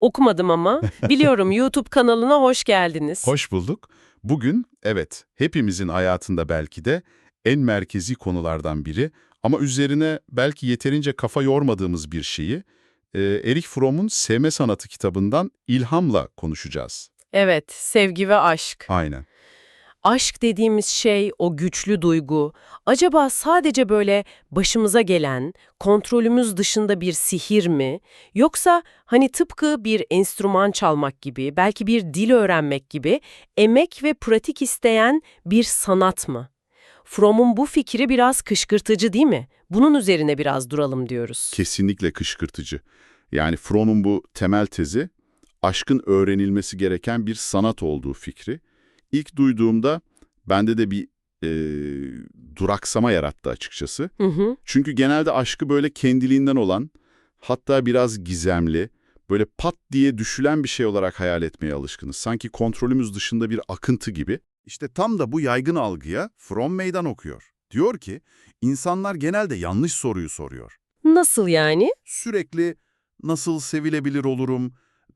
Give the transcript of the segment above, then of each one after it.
Okumadım ama. Biliyorum YouTube kanalına hoş geldiniz. Hoş bulduk. Bugün, evet, hepimizin hayatında belki de en merkezi konulardan biri ama üzerine belki yeterince kafa yormadığımız bir şeyi e, Erich Fromm'un Sevme Sanatı kitabından ilhamla konuşacağız. Evet, sevgi ve aşk. Aynen. Aşk dediğimiz şey, o güçlü duygu, acaba sadece böyle başımıza gelen, kontrolümüz dışında bir sihir mi? Yoksa hani tıpkı bir enstrüman çalmak gibi, belki bir dil öğrenmek gibi emek ve pratik isteyen bir sanat mı? Fromm'un bu fikri biraz kışkırtıcı değil mi? Bunun üzerine biraz duralım diyoruz. Kesinlikle kışkırtıcı. Yani Fromm'un bu temel tezi, aşkın öğrenilmesi gereken bir sanat olduğu fikri. İlk duyduğumda bende de bir e, duraksama yarattı açıkçası. Hı hı. Çünkü genelde aşkı böyle kendiliğinden olan, hatta biraz gizemli, böyle pat diye düşülen bir şey olarak hayal etmeye alışkınız. Sanki kontrolümüz dışında bir akıntı gibi. İşte tam da bu yaygın algıya Fromm meydan okuyor. Diyor ki, insanlar genelde yanlış soruyu soruyor. Nasıl yani? Sürekli nasıl sevilebilir olurum,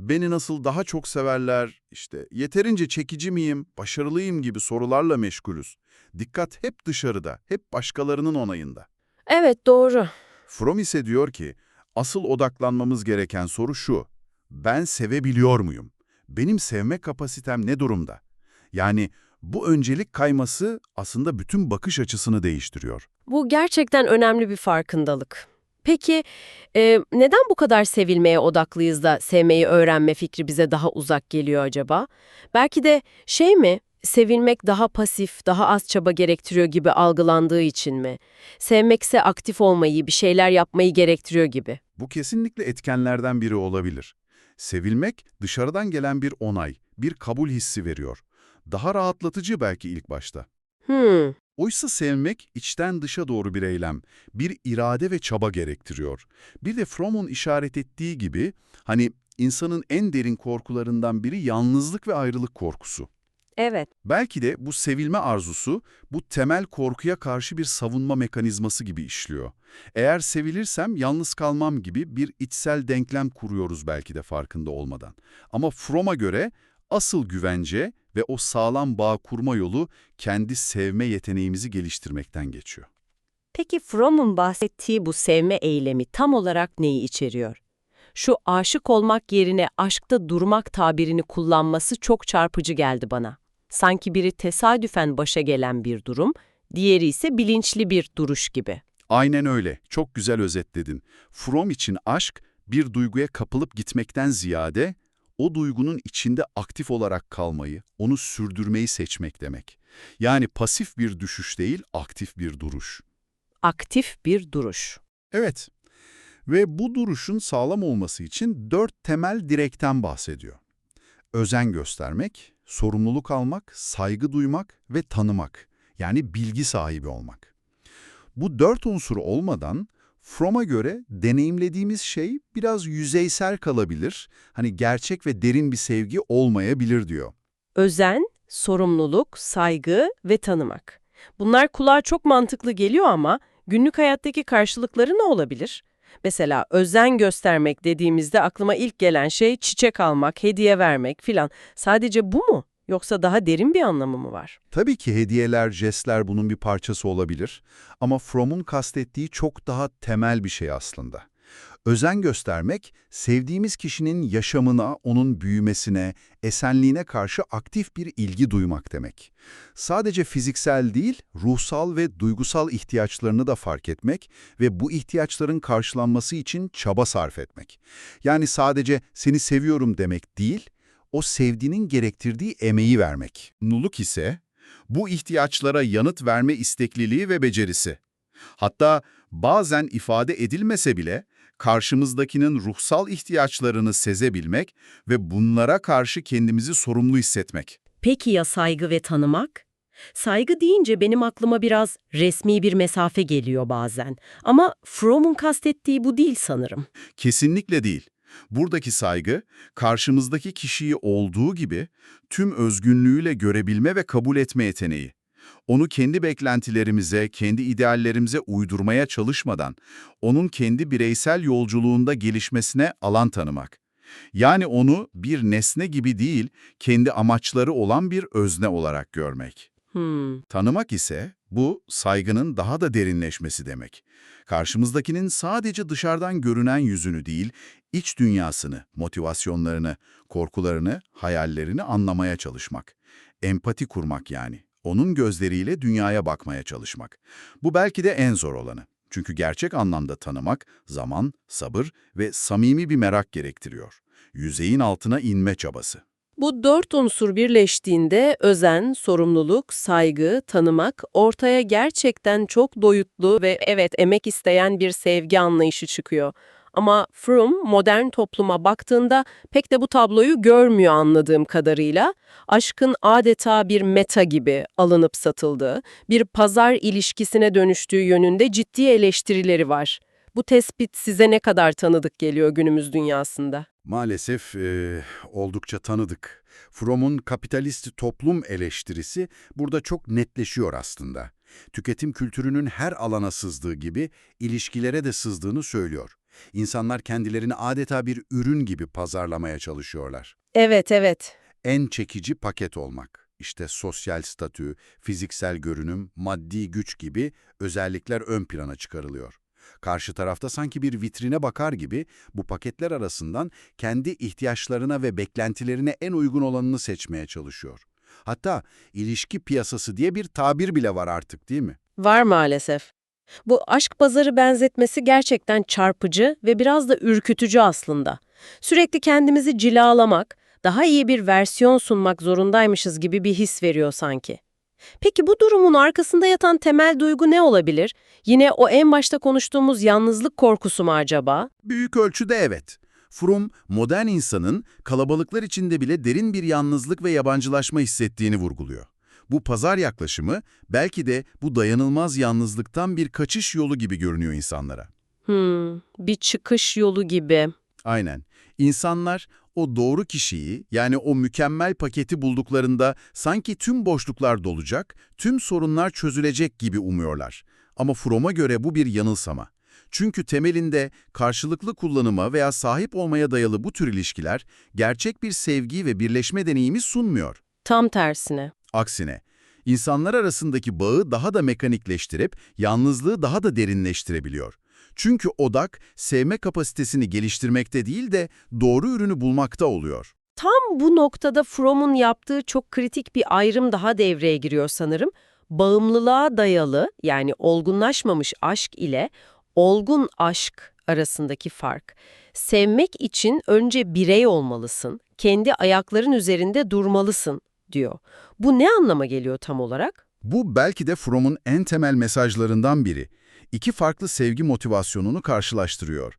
beni nasıl daha çok severler, işte yeterince çekici miyim, başarılıyım gibi sorularla meşgulüz. Dikkat hep dışarıda, hep başkalarının onayında. Evet doğru. Fromm ise diyor ki, asıl odaklanmamız gereken soru şu, ben sevebiliyor muyum? Benim sevme kapasitem ne durumda? Yani bu öncelik kayması aslında bütün bakış açısını değiştiriyor. Bu gerçekten önemli bir farkındalık. Peki e, neden bu kadar sevilmeye odaklıyız da sevmeyi öğrenme fikri bize daha uzak geliyor acaba? Belki de şey mi, sevilmek daha pasif, daha az çaba gerektiriyor gibi algılandığı için mi? Sevmekse aktif olmayı, bir şeyler yapmayı gerektiriyor gibi. Bu kesinlikle etkenlerden biri olabilir. Sevilmek dışarıdan gelen bir onay, bir kabul hissi veriyor. Daha rahatlatıcı belki ilk başta. Hmm, Oysa sevmek içten dışa doğru bir eylem, bir irade ve çaba gerektiriyor. Bir de Fromm'un işaret ettiği gibi hani insanın en derin korkularından biri yalnızlık ve ayrılık korkusu. evet. Belki de bu sevilme arzusu bu temel korkuya karşı bir savunma mekanizması gibi işliyor. Eğer sevilirsem yalnız kalmam gibi bir içsel denklem kuruyoruz belki de farkında olmadan. Ama Fromm'a göre asıl güvence ve o sağlam bağ kurma yolu kendi sevme yeteneğimizi geliştirmekten geçiyor. Peki Fromm'un bahsettiği bu sevme eylemi tam olarak neyi içeriyor? Şu aşık olmak yerine aşkta durmak tabirini kullanması çok çarpıcı geldi bana. Sanki biri tesadüfen başa gelen bir durum, diğeri ise bilinçli bir duruş gibi. Aynen öyle, çok güzel özetledin. Fromm için aşk bir duyguya kapılıp gitmekten ziyade o duygunun içinde aktif olarak kalmayı, onu sürdürmeyi seçmek demek. Yani pasif bir düşüş değil, aktif bir duruş. Aktif bir duruş. Evet. Ve bu duruşun sağlam olması için dört temel direkten bahsediyor. Özen göstermek, sorumluluk almak, saygı duymak ve tanımak. Yani bilgi sahibi olmak. Bu dört unsur olmadan Fromm'a göre deneyimlediğimiz şey biraz yüzeysel kalabilir, hani gerçek ve derin bir sevgi olmayabilir diyor. Özen, sorumluluk, saygı ve tanımak. Bunlar kulağa çok mantıklı geliyor ama günlük hayattaki karşılıkları ne olabilir? Mesela özen göstermek dediğimizde aklıma ilk gelen şey çiçek almak, hediye vermek filan. Sadece bu mu? Yoksa daha derin bir anlamı mı var? Tabii ki hediyeler, jestler bunun bir parçası olabilir ama Fromm'un kastettiği çok daha temel bir şey aslında. Özen göstermek, sevdiğimiz kişinin yaşamına, onun büyümesine, esenliğine karşı aktif bir ilgi duymak demek. Sadece fiziksel değil, ruhsal ve duygusal ihtiyaçlarını da fark etmek ve bu ihtiyaçların karşılanması için çaba sarf etmek. Yani sadece seni seviyorum demek değil, o sevdiğinin gerektirdiği emeği vermek. Nuluk ise bu ihtiyaçlara yanıt verme istekliliği ve becerisi. Hatta bazen ifade edilmese bile karşımızdakinin ruhsal ihtiyaçlarını sezebilmek ve bunlara karşı kendimizi sorumlu hissetmek. Peki ya saygı ve tanımak? Saygı deyince benim aklıma biraz resmi bir mesafe geliyor bazen. Ama Fromm'un kastettiği bu değil sanırım. Kesinlikle değil. Buradaki saygı, karşımızdaki kişiyi olduğu gibi tüm özgünlüğüyle görebilme ve kabul etme yeteneği. Onu kendi beklentilerimize, kendi ideallerimize uydurmaya çalışmadan, onun kendi bireysel yolculuğunda gelişmesine alan tanımak. Yani onu bir nesne gibi değil, kendi amaçları olan bir özne olarak görmek. Hmm. Tanımak ise bu saygının daha da derinleşmesi demek. Karşımızdakinin sadece dışarıdan görünen yüzünü değil, iç dünyasını, motivasyonlarını, korkularını, hayallerini anlamaya çalışmak. Empati kurmak yani. Onun gözleriyle dünyaya bakmaya çalışmak. Bu belki de en zor olanı. Çünkü gerçek anlamda tanımak, zaman, sabır ve samimi bir merak gerektiriyor. Yüzeyin altına inme çabası. Bu dört unsur birleştiğinde özen, sorumluluk, saygı, tanımak ortaya gerçekten çok doyutlu ve evet emek isteyen bir sevgi anlayışı çıkıyor. Ama Froome modern topluma baktığında pek de bu tabloyu görmüyor anladığım kadarıyla. Aşkın adeta bir meta gibi alınıp satıldığı, bir pazar ilişkisine dönüştüğü yönünde ciddi eleştirileri var. Bu tespit size ne kadar tanıdık geliyor günümüz dünyasında? Maalesef e, oldukça tanıdık. Fromm'un kapitalist toplum eleştirisi burada çok netleşiyor aslında. Tüketim kültürünün her alana sızdığı gibi ilişkilere de sızdığını söylüyor. İnsanlar kendilerini adeta bir ürün gibi pazarlamaya çalışıyorlar. Evet, evet. En çekici paket olmak. İşte sosyal statü, fiziksel görünüm, maddi güç gibi özellikler ön plana çıkarılıyor. Karşı tarafta sanki bir vitrine bakar gibi bu paketler arasından kendi ihtiyaçlarına ve beklentilerine en uygun olanını seçmeye çalışıyor. Hatta ilişki piyasası diye bir tabir bile var artık değil mi? Var maalesef. Bu aşk pazarı benzetmesi gerçekten çarpıcı ve biraz da ürkütücü aslında. Sürekli kendimizi cilalamak, daha iyi bir versiyon sunmak zorundaymışız gibi bir his veriyor sanki. Peki bu durumun arkasında yatan temel duygu ne olabilir? Yine o en başta konuştuğumuz yalnızlık korkusu mu acaba? Büyük ölçüde evet. Fromm, modern insanın kalabalıklar içinde bile derin bir yalnızlık ve yabancılaşma hissettiğini vurguluyor. Bu pazar yaklaşımı belki de bu dayanılmaz yalnızlıktan bir kaçış yolu gibi görünüyor insanlara. Hmm, bir çıkış yolu gibi. Aynen. İnsanlar o doğru kişiyi yani o mükemmel paketi bulduklarında sanki tüm boşluklar dolacak, tüm sorunlar çözülecek gibi umuyorlar. Ama Fromm'a göre bu bir yanılsama. Çünkü temelinde karşılıklı kullanıma veya sahip olmaya dayalı bu tür ilişkiler gerçek bir sevgi ve birleşme deneyimi sunmuyor. Tam tersine. Aksine, insanlar arasındaki bağı daha da mekanikleştirip yalnızlığı daha da derinleştirebiliyor. Çünkü odak sevme kapasitesini geliştirmekte değil de doğru ürünü bulmakta oluyor. Tam bu noktada Fromm'un yaptığı çok kritik bir ayrım daha devreye giriyor sanırım. Bağımlılığa dayalı yani olgunlaşmamış aşk ile olgun aşk arasındaki fark. Sevmek için önce birey olmalısın, kendi ayakların üzerinde durmalısın diyor. Bu ne anlama geliyor tam olarak? Bu belki de Fromm'un en temel mesajlarından biri. İki farklı sevgi motivasyonunu karşılaştırıyor.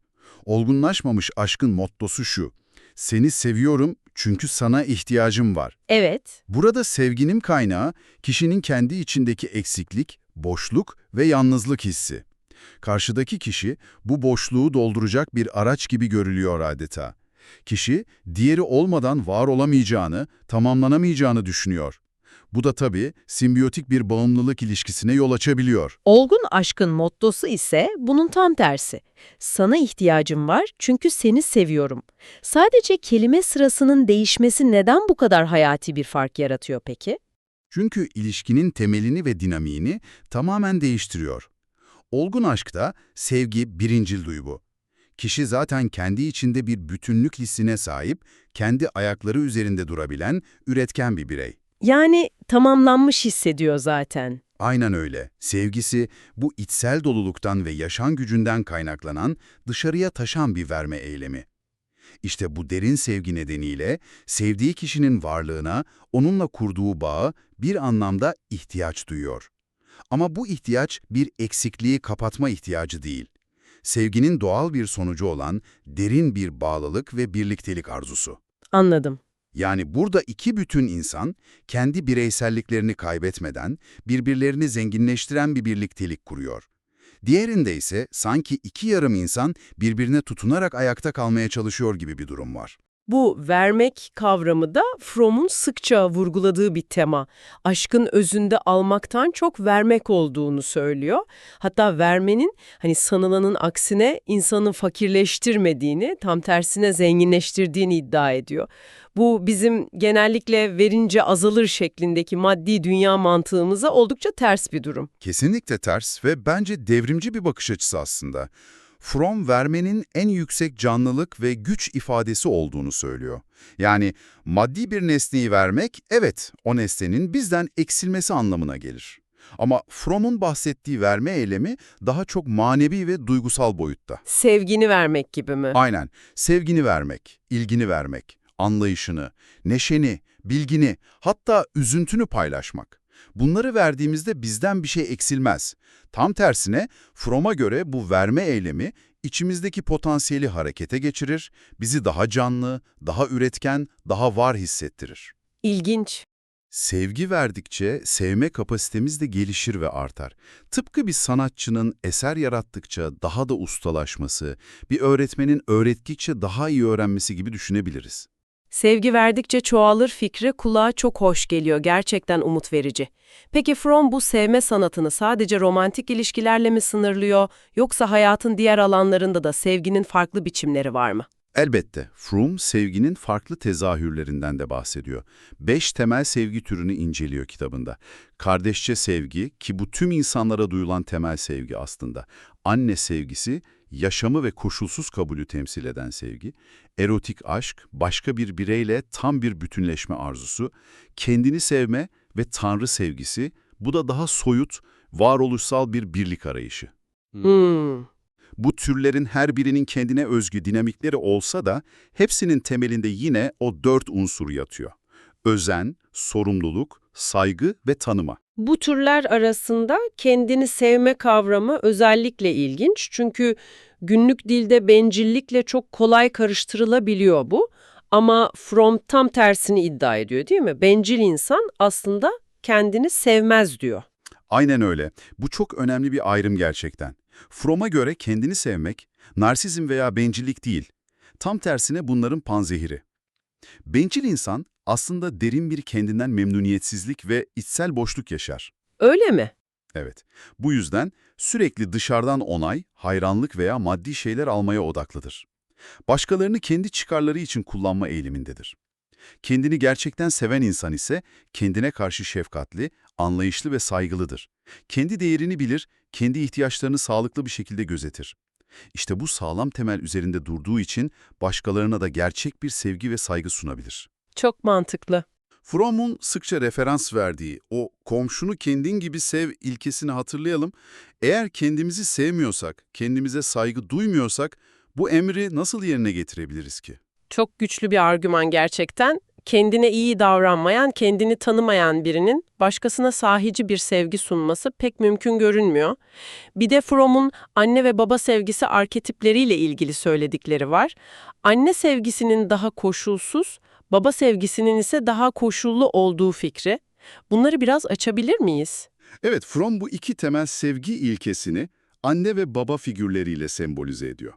Olgunlaşmamış aşkın mottosu şu. Seni seviyorum çünkü sana ihtiyacım var. Evet, Burada sevginin kaynağı kişinin kendi içindeki eksiklik, boşluk ve yalnızlık hissi. Karşıdaki kişi bu boşluğu dolduracak bir araç gibi görülüyor adeta. Kişi diğeri olmadan var olamayacağını, tamamlanamayacağını düşünüyor. Bu da tabii simbiyotik bir bağımlılık ilişkisine yol açabiliyor. Olgun aşkın mottosu ise bunun tam tersi. Sana ihtiyacım var çünkü seni seviyorum. Sadece kelime sırasının değişmesi neden bu kadar hayati bir fark yaratıyor peki? Çünkü ilişkinin temelini ve dinamiğini tamamen değiştiriyor. Olgun aşkta sevgi birincil duygu. Kişi zaten kendi içinde bir bütünlük hissine sahip, kendi ayakları üzerinde durabilen, üretken bir birey. Yani tamamlanmış hissediyor zaten. Aynen öyle. Sevgisi bu içsel doluluktan ve yaşam gücünden kaynaklanan, dışarıya taşan bir verme eylemi. İşte bu derin sevgi nedeniyle sevdiği kişinin varlığına, onunla kurduğu bağa bir anlamda ihtiyaç duyuyor. Ama bu ihtiyaç bir eksikliği kapatma ihtiyacı değil. Sevginin doğal bir sonucu olan derin bir bağlılık ve birliktelik arzusu. Anladım. Yani burada iki bütün insan kendi bireyselliklerini kaybetmeden birbirlerini zenginleştiren bir birliktelik kuruyor. Diğerinde ise sanki iki yarım insan birbirine tutunarak ayakta kalmaya çalışıyor gibi bir durum var. Bu vermek kavramı da Fromm'un sıkça vurguladığı bir tema. Aşkın özünde almaktan çok vermek olduğunu söylüyor. Hatta vermenin hani sanılanın aksine insanı fakirleştirmediğini, tam tersine zenginleştirdiğini iddia ediyor. Bu bizim genellikle verince azalır şeklindeki maddi dünya mantığımıza oldukça ters bir durum. Kesinlikle ters ve bence devrimci bir bakış açısı aslında. Fromm vermenin en yüksek canlılık ve güç ifadesi olduğunu söylüyor. Yani maddi bir nesneyi vermek, evet o nesnenin bizden eksilmesi anlamına gelir. Ama Fromm'un bahsettiği verme eylemi daha çok manevi ve duygusal boyutta. Sevgini vermek gibi mi? Aynen, sevgini vermek, ilgini vermek, anlayışını, neşeni, bilgini, hatta üzüntünü paylaşmak. Bunları verdiğimizde bizden bir şey eksilmez. Tam tersine Fromm'a göre bu verme eylemi içimizdeki potansiyeli harekete geçirir, bizi daha canlı, daha üretken, daha var hissettirir. İlginç. Sevgi verdikçe sevme kapasitemiz de gelişir ve artar. Tıpkı bir sanatçının eser yarattıkça daha da ustalaşması, bir öğretmenin öğrettikçe daha iyi öğrenmesi gibi düşünebiliriz. Sevgi verdikçe çoğalır fikri kulağa çok hoş geliyor, gerçekten umut verici. Peki Fromm bu sevme sanatını sadece romantik ilişkilerle mi sınırlıyor, yoksa hayatın diğer alanlarında da sevginin farklı biçimleri var mı? Elbette, Fromm sevginin farklı tezahürlerinden de bahsediyor. Beş temel sevgi türünü inceliyor kitabında. Kardeşçe sevgi, ki bu tüm insanlara duyulan temel sevgi aslında. Anne sevgisi, yaşamı ve koşulsuz kabulü temsil eden sevgi. Erotik aşk, başka bir bireyle tam bir bütünleşme arzusu. Kendini sevme ve Tanrı sevgisi, bu da daha soyut, varoluşsal bir birlik arayışı. Hmm. Bu türlerin her birinin kendine özgü dinamikleri olsa da hepsinin temelinde yine o dört unsur yatıyor. Özen, sorumluluk, saygı ve tanıma. Bu türler arasında kendini sevme kavramı özellikle ilginç çünkü günlük dilde bencillikle çok kolay karıştırılabiliyor bu. Ama Fromm tam tersini iddia ediyor değil mi? Bencil insan aslında kendini sevmez diyor. Aynen öyle. Bu çok önemli bir ayrım gerçekten. Fromm'a göre kendini sevmek, narsizm veya bencillik değil. Tam tersine bunların panzehiri. Bencil insan aslında derin bir kendinden memnuniyetsizlik ve içsel boşluk yaşar. Öyle mi? Evet. Bu yüzden sürekli dışarıdan onay, hayranlık veya maddi şeyler almaya odaklıdır. Başkalarını kendi çıkarları için kullanma eğilimindedir. Kendini gerçekten seven insan ise kendine karşı şefkatli, anlayışlı ve saygılıdır. Kendi değerini bilir, kendi ihtiyaçlarını sağlıklı bir şekilde gözetir. İşte bu sağlam temel üzerinde durduğu için başkalarına da gerçek bir sevgi ve saygı sunabilir. Çok mantıklı. Fromm'un sıkça referans verdiği o komşunu kendin gibi sev ilkesini hatırlayalım. Eğer kendimizi sevmiyorsak, kendimize saygı duymuyorsak bu emri nasıl yerine getirebiliriz ki? Çok güçlü bir argüman gerçekten. Kendine iyi davranmayan, kendini tanımayan birinin başkasına sahici bir sevgi sunması pek mümkün görünmüyor. Bir de Fromm'un anne ve baba sevgisi arketipleriyle ilgili söyledikleri var. Anne sevgisinin daha koşulsuz, baba sevgisinin ise daha koşullu olduğu fikri. Bunları biraz açabilir miyiz? Evet, Fromm bu iki temel sevgi ilkesini anne ve baba figürleriyle sembolize ediyor.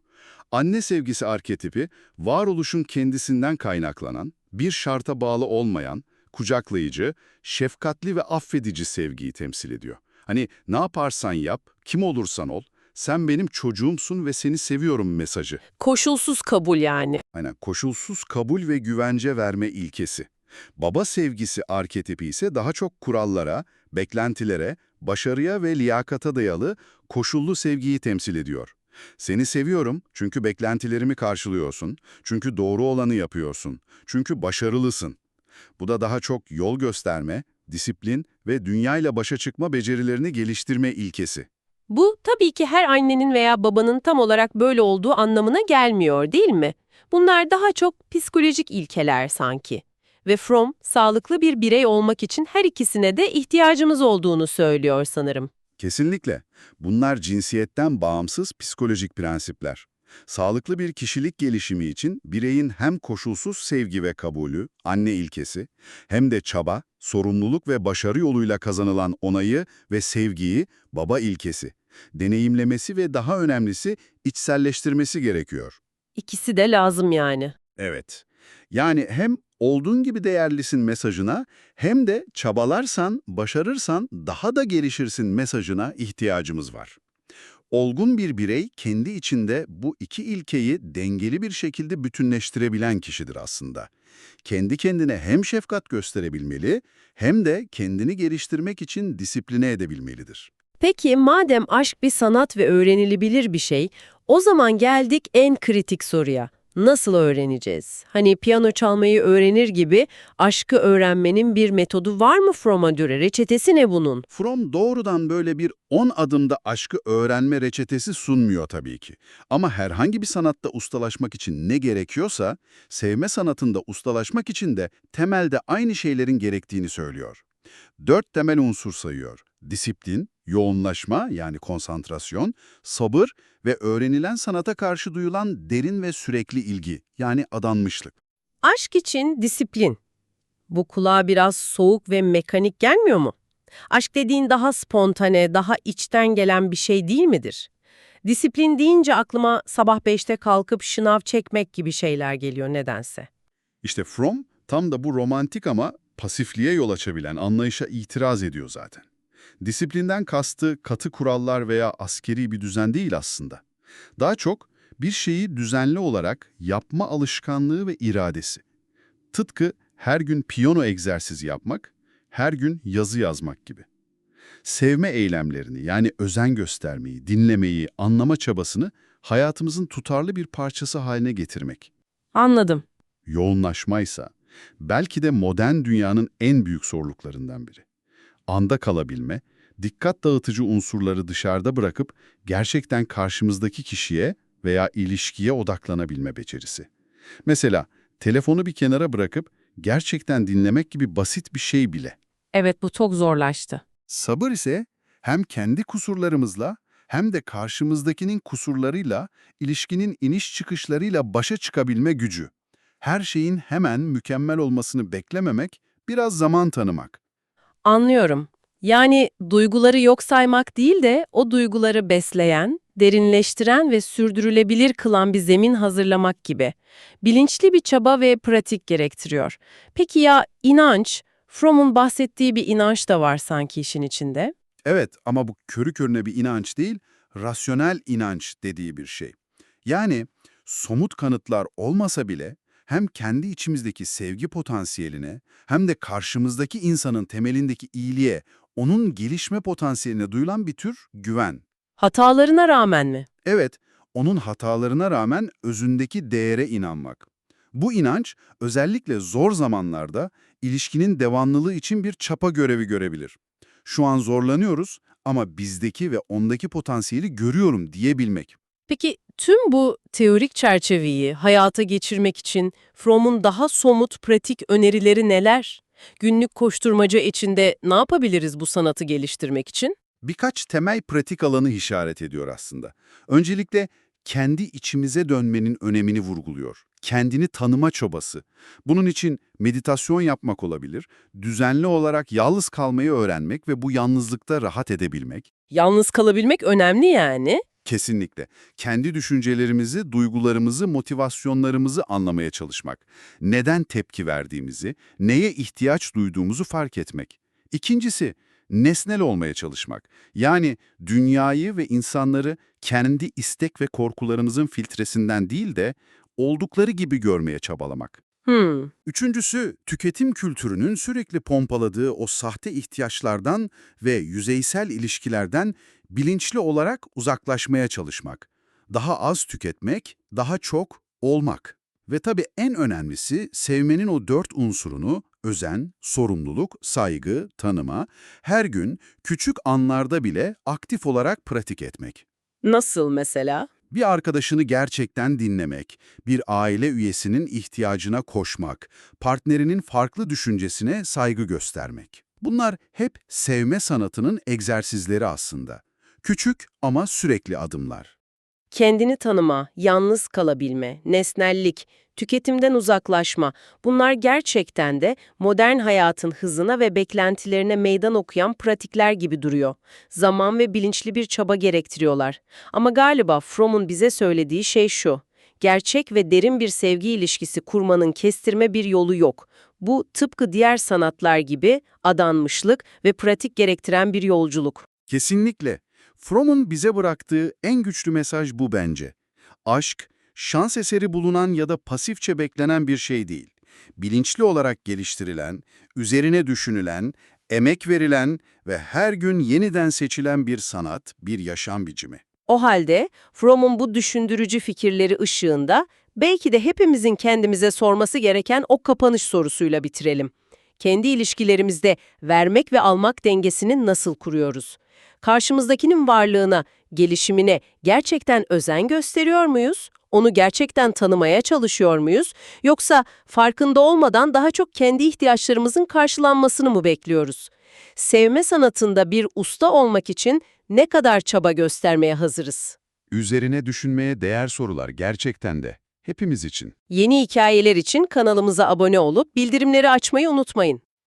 Anne sevgisi arketipi, varoluşun kendisinden kaynaklanan, bir şarta bağlı olmayan, kucaklayıcı, şefkatli ve affedici sevgiyi temsil ediyor. Hani ne yaparsan yap, kim olursan ol, sen benim çocuğumsun ve seni seviyorum mesajı. Koşulsuz kabul yani. Aynen koşulsuz kabul ve güvence verme ilkesi. Baba sevgisi arketipi ise daha çok kurallara, beklentilere, başarıya ve liyakata dayalı koşullu sevgiyi temsil ediyor. Seni seviyorum çünkü beklentilerimi karşılıyorsun, çünkü doğru olanı yapıyorsun, çünkü başarılısın. Bu da daha çok yol gösterme, disiplin ve dünyayla başa çıkma becerilerini geliştirme ilkesi. Bu tabii ki her annenin veya babanın tam olarak böyle olduğu anlamına gelmiyor değil mi? Bunlar daha çok psikolojik ilkeler sanki. Ve Fromm, sağlıklı bir birey olmak için her ikisine de ihtiyacımız olduğunu söylüyor sanırım. Kesinlikle. Bunlar cinsiyetten bağımsız psikolojik prensipler. Sağlıklı bir kişilik gelişimi için bireyin hem koşulsuz sevgi ve kabulü, anne ilkesi, hem de çaba, sorumluluk ve başarı yoluyla kazanılan onayı ve sevgiyi, baba ilkesi, deneyimlemesi ve daha önemlisi içselleştirmesi gerekiyor. İkisi de lazım yani. Evet. Yani hem olduğun gibi değerlisin mesajına hem de çabalarsan, başarırsan daha da gelişirsin mesajına ihtiyacımız var. Olgun bir birey kendi içinde bu iki ilkeyi dengeli bir şekilde bütünleştirebilen kişidir aslında. Kendi kendine hem şefkat gösterebilmeli hem de kendini geliştirmek için disipline edebilmelidir. Peki madem aşk bir sanat ve öğrenilebilir bir şey, o zaman geldik en kritik soruya. Nasıl öğreneceğiz? Hani piyano çalmayı öğrenir gibi aşkı öğrenmenin bir metodu var mı Fromm'a göre? Reçetesi ne bunun? Fromm doğrudan böyle bir 10 adımda aşkı öğrenme reçetesi sunmuyor tabii ki. Ama herhangi bir sanatta ustalaşmak için ne gerekiyorsa, sevme sanatında ustalaşmak için de temelde aynı şeylerin gerektiğini söylüyor. Dört temel unsur sayıyor. Disiplin, yoğunlaşma yani konsantrasyon, sabır ve öğrenilen sanata karşı duyulan derin ve sürekli ilgi yani adanmışlık. Aşk için disiplin. Bu kulağa biraz soğuk ve mekanik gelmiyor mu? Aşk dediğin daha spontane, daha içten gelen bir şey değil midir? Disiplin deyince aklıma sabah 5'te kalkıp şınav çekmek gibi şeyler geliyor nedense. İşte Fromm tam da bu romantik ama pasifliğe yol açabilen anlayışa itiraz ediyor zaten. Disiplinden kastı katı kurallar veya askeri bir düzen değil aslında. Daha çok bir şeyi düzenli olarak yapma alışkanlığı ve iradesi. Tıpkı her gün piyano egzersizi yapmak, her gün yazı yazmak gibi. Sevme eylemlerini yani özen göstermeyi, dinlemeyi, anlama çabasını hayatımızın tutarlı bir parçası haline getirmek. Anladım. Yoğunlaşmaysa belki de modern dünyanın en büyük zorluklarından biri. Anda kalabilme, dikkat dağıtıcı unsurları dışarıda bırakıp gerçekten karşımızdaki kişiye veya ilişkiye odaklanabilme becerisi. Mesela telefonu bir kenara bırakıp gerçekten dinlemek gibi basit bir şey bile. Evet bu çok zorlaştı. Sabır ise hem kendi kusurlarımızla hem de karşımızdakinin kusurlarıyla, ilişkinin iniş çıkışlarıyla başa çıkabilme gücü. Her şeyin hemen mükemmel olmasını beklememek, biraz zaman tanımak. Anlıyorum. Yani duyguları yok saymak değil de o duyguları besleyen, derinleştiren ve sürdürülebilir kılan bir zemin hazırlamak gibi. Bilinçli bir çaba ve pratik gerektiriyor. Peki ya inanç? Fromm'un bahsettiği bir inanç da var sanki işin içinde. Evet ama bu körü körüne bir inanç değil, rasyonel inanç dediği bir şey. Yani somut kanıtlar olmasa bile hem kendi içimizdeki sevgi potansiyeline hem de karşımızdaki insanın temelindeki iyiliğe, onun gelişme potansiyeline duyulan bir tür güven. Hatalarına rağmen mi? Evet, onun hatalarına rağmen özündeki değere inanmak. Bu inanç özellikle zor zamanlarda ilişkinin devamlılığı için bir çapa görevi görebilir. Şu an zorlanıyoruz ama bizdeki ve ondaki potansiyeli görüyorum diyebilmek. Peki tüm bu teorik çerçeveyi hayata geçirmek için Fromm'un daha somut pratik önerileri neler? Günlük koşturmaca içinde ne yapabiliriz bu sanatı geliştirmek için? Birkaç temel pratik alanı işaret ediyor aslında. Öncelikle kendi içimize dönmenin önemini vurguluyor. Kendini tanıma çabası. Bunun için meditasyon yapmak olabilir, düzenli olarak yalnız kalmayı öğrenmek ve bu yalnızlıkta rahat edebilmek. Yalnız kalabilmek önemli yani. Kesinlikle. Kendi düşüncelerimizi, duygularımızı, motivasyonlarımızı anlamaya çalışmak. Neden tepki verdiğimizi, neye ihtiyaç duyduğumuzu fark etmek. İkincisi, nesnel olmaya çalışmak. Yani dünyayı ve insanları kendi istek ve korkularımızın filtresinden değil de oldukları gibi görmeye çabalamak. Hmm. Üçüncüsü, tüketim kültürünün sürekli pompaladığı o sahte ihtiyaçlardan ve yüzeysel ilişkilerden bilinçli olarak uzaklaşmaya çalışmak. Daha az tüketmek, daha çok olmak. Ve tabii en önemlisi sevmenin o dört unsurunu, özen, sorumluluk, saygı, tanıma, her gün küçük anlarda bile aktif olarak pratik etmek. Nasıl mesela? Bir arkadaşını gerçekten dinlemek, bir aile üyesinin ihtiyacına koşmak, partnerinin farklı düşüncesine saygı göstermek. Bunlar hep sevme sanatının egzersizleri aslında. Küçük ama sürekli adımlar. Kendini tanıma, yalnız kalabilme, nesnellik, tüketimden uzaklaşma bunlar gerçekten de modern hayatın hızına ve beklentilerine meydan okuyan pratikler gibi duruyor. Zaman ve bilinçli bir çaba gerektiriyorlar. Ama galiba Fromm'un bize söylediği şey şu. gerçek ve derin bir sevgi ilişkisi kurmanın kestirme bir yolu yok. Bu tıpkı diğer sanatlar gibi adanmışlık ve pratik gerektiren bir yolculuk. Kesinlikle. Fromm'un bize bıraktığı en güçlü mesaj bu bence. Aşk, şans eseri bulunan ya da pasifçe beklenen bir şey değil. Bilinçli olarak geliştirilen, üzerine düşünülen, emek verilen ve her gün yeniden seçilen bir sanat, bir yaşam biçimi. O halde Fromm'un bu düşündürücü fikirleri ışığında belki de hepimizin kendimize sorması gereken o kapanış sorusuyla bitirelim. Kendi ilişkilerimizde vermek ve almak dengesini nasıl kuruyoruz? Karşımızdakinin varlığına, gelişimine gerçekten özen gösteriyor muyuz? Onu gerçekten tanımaya çalışıyor muyuz? Yoksa farkında olmadan daha çok kendi ihtiyaçlarımızın karşılanmasını mı bekliyoruz? Sevme sanatında bir usta olmak için ne kadar çaba göstermeye hazırız? Üzerine düşünmeye değer sorular gerçekten de hepimiz için. Yeni hikayeler için kanalımıza abone olup bildirimleri açmayı unutmayın.